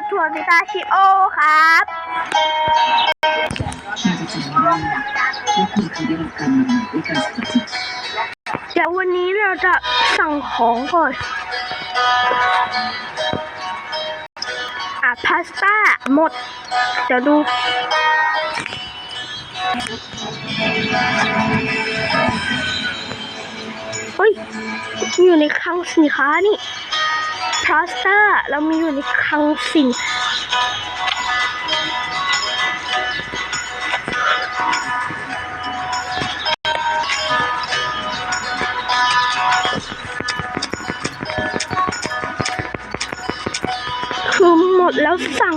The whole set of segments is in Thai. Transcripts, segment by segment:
ดถั่วพิตาชิโอครับเคยได้รับการบำบัดด้วยการสะกดจิตเดี๋ยววันนี้เราจะสั่งของก่อนอะพาสต้าหมด เดี๋ยวดูเฮ้ย อยู่ในคลังสินค้านี่ พาสต้าเรามีอยู่ในคลังสินคือหมดแล้วสั่ง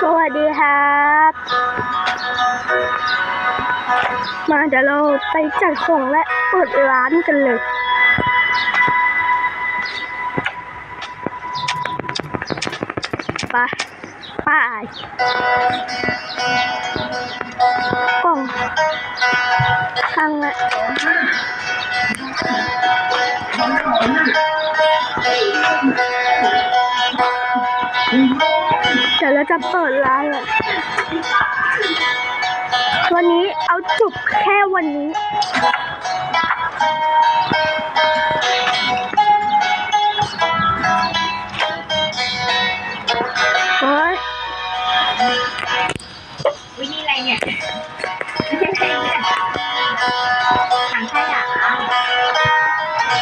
สวัสดีครับ มาเดี๋ยวเราไปจัดของและเปิดร้านกันเลยไปไป ข้างละเดี๋ยวเราจะเปิดร้านเลยวันนี้เอาจุกแค่วันนี้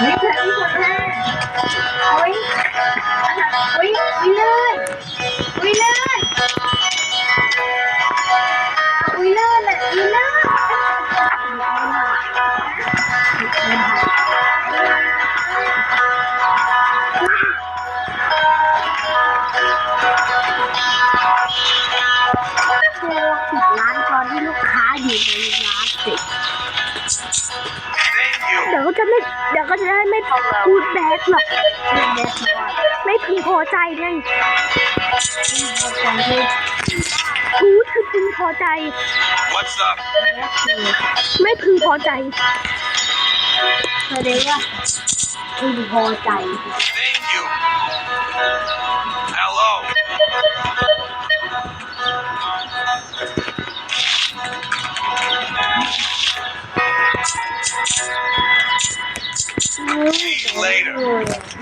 เฮ้ยเธอที่คนแรกเฮ้ยเฮ้ยวิเลิศวิเลิศ ไม่พึงพอใจไงพูดคือพึงพอใจ What's up? ไม่พึงพอใจแสดงว่าพึงพอใจ Thank you. Hello. See you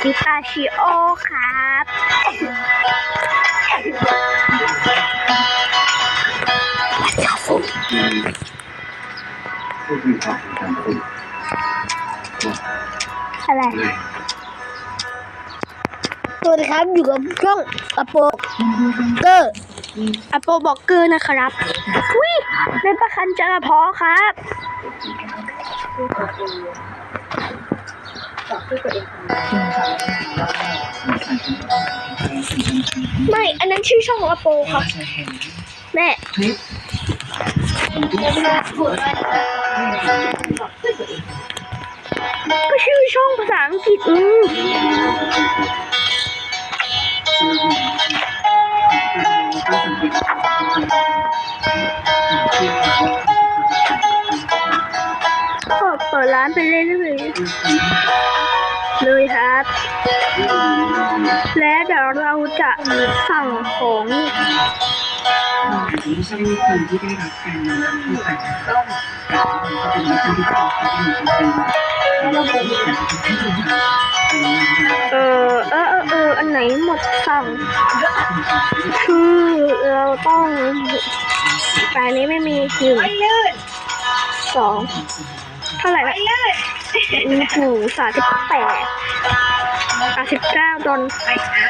อยู่กับตัวพิตาชิโอครับก็คือความสังคมอะไรสวัสดีครับอยู่กับช่องอโปเกอร์อโปบอกเกอร์นะครับอุ้ยเป็นประคันจราเพาะครับ ไม่ อันนั้นชื่อช่องอโปครับแม่คลิปก็ชื่อช่องภาษาอังกฤษอืมก็เปิดร้านไปเรื่อยๆเลย ครับ และเดี๋ยวเราจะสั่งของไม่ใช่คนที่ได้รับการนำเข้าไปต้มแต่ว่ามันก็เป็นวิธีที่เขาใช้ในการเป็นแล้วก็เป็นการที่ทำให้เออเออเออเอออันไหนหมดสั่งคือเราต้องแต่นี้ไม่มีหนึ่งไม่ลื่นสอง ท่าไหร่ละหนึ่งสามสิบแปดสามสิบเก้าดอลไม่เอา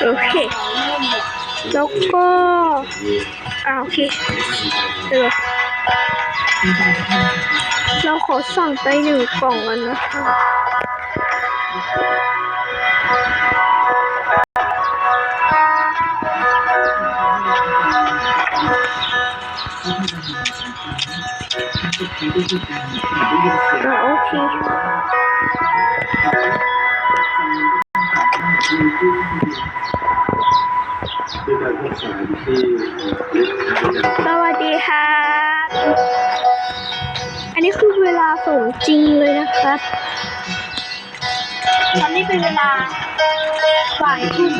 โอเค แล้วก็อ่าโอเคเดี๋ยวเราขอสั่งไปหนึ่งกล่องกันนะคะ อ่าโอเคสวัสดีค่ะอันนี้คือเวลาส่งจริงเลยนะครับ ตอนนี้เป็นเวลาบ่ายทุ่ม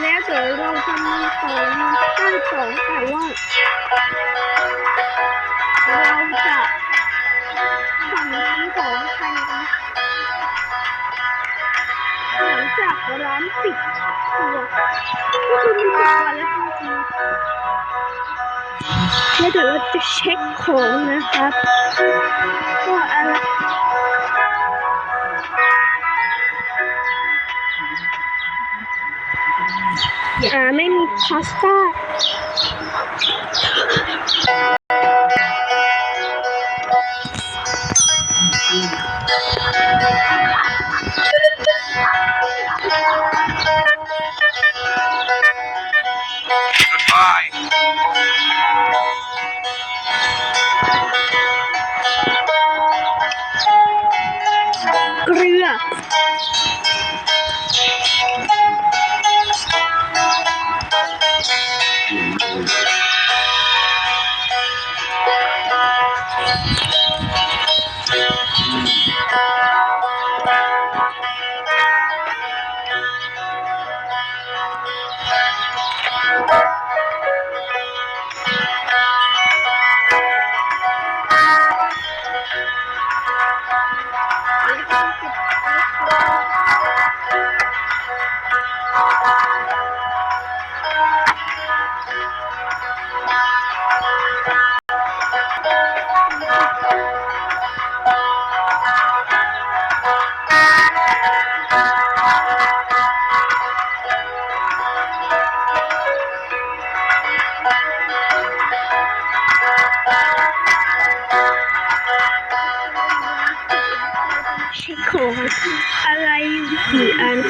แล้วเดี๋ยวเราจะมีของ92แต่ว่าเราจะสั่งทั้งสองภายในหลังจากร้านปิดตัวก็คือมันปิดวันแล้วจริงๆแล้วเดี๋ยวเราจะเช็คของนะครับ arrastar. Goodbye.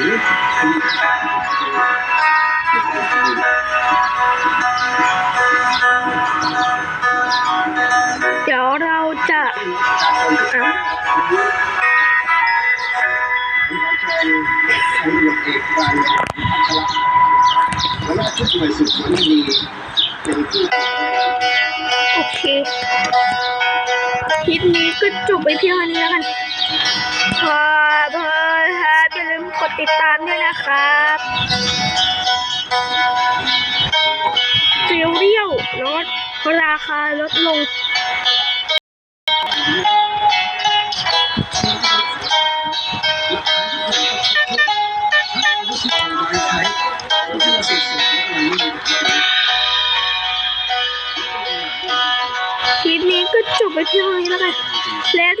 เดี๋ยวเราจะอะโอเคคลิปนี้ก็จบไปเพียงเท่านี้แล้วกันขอบคุณ ติดตามด้วยนะครับซีเรียลลดราคาลดลงคลิปนี้ก็จบไปเพียงนี้แล้วกันแล้ว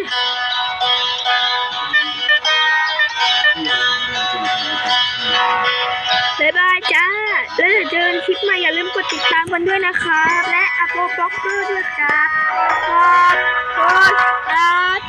บ๊ายบายจ้า แล้วเดี๋ยวเจอกันคลิปใหม่อย่าลืมกดติดตามกันด้วยนะครับ และอัพโหลดบล็อกเกอร์ด้วยครับขอบคุณครับ